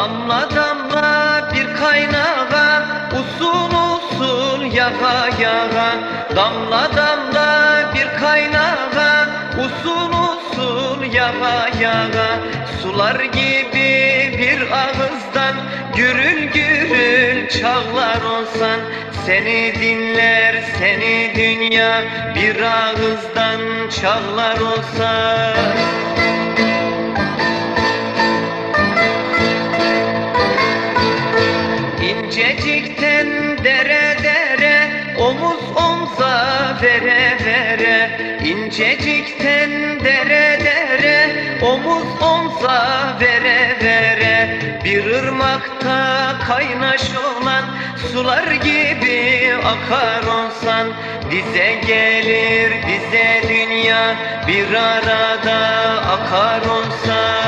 Damla damla bir kaynağa Usul usul yaga yaga Damla damla bir kaynağa Usul usul yaga yaga Sular gibi bir ağızdan Gürül gürül çağlar olsan. Seni dinler seni dünya Bir ağızdan çağlar olsa vere vere İncecikten dere dere omuz omza vere vere Bir ırmakta kaynaş olan sular gibi akar olsan Bize gelir bize dünya bir arada akar olsan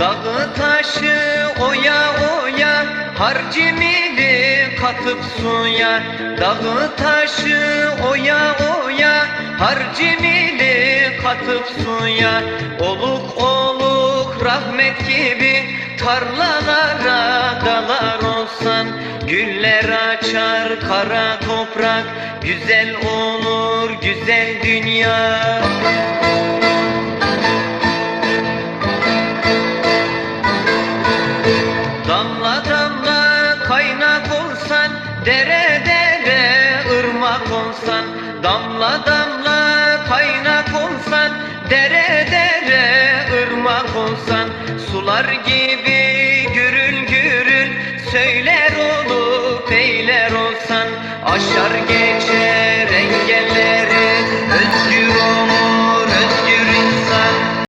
Dağı taşı oya oya Harcimini katıp suya. Dağı taşı oya oya Harcimini katıp suya. Oluk oluk rahmet gibi Tarlalara dalar olsan Güller açar kara toprak. Güzel olur güzel dünya damla kaynak olsan Dere dere ırmak olsan. Damla damla kaynak olsan Dere dere ırmak olsan. Sular gibi gürül gürül Söyler olup eyler olsan. Aşar geçer